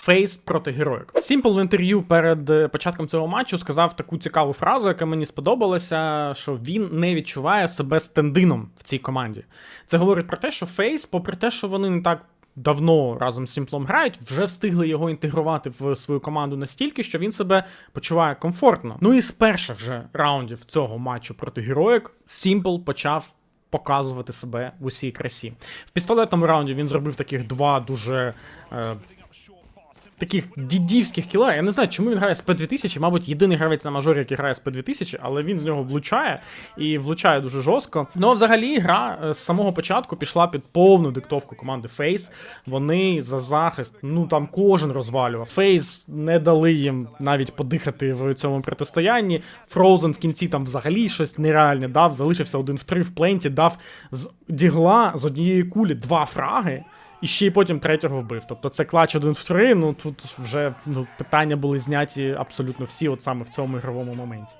Фейс проти героїк. Сімпл в інтерв'ю перед е, початком цього матчу сказав таку цікаву фразу, яка мені сподобалася, що він не відчуває себе стендином в цій команді. Це говорить про те, що Фейс, попри те, що вони не так. Давно разом з Сімплом грають, вже встигли його інтегрувати в свою команду настільки, що він себе почуває комфортно. Ну і з перших же раундів цього матчу проти героїк Сімпл почав показувати себе в усій красі. В пістолетному раунді він зробив таких два дуже. Е, Таких дідівських кіла. Я не знаю, чому він грає з П2000. Мабуть, єдиний гравець на мажорі, який грає з П2000, але він з нього влучає і влучає дуже жорстко. Ну а взагалі гра е, з самого початку пішла під повну диктовку команди Фейс. Вони за захист, ну там кожен розвалював. Фейс не дали їм навіть подихати в цьому протистоянні. Фроузен в кінці там взагалі щось нереальне дав. Залишився один в три в пленті, дав з дігла з однієї кулі два фраги. І ще й потім третього вбив. Тобто це клач один в три. Ну тут вже ну, питання були зняті абсолютно всі, от саме в цьому ігровому моменті.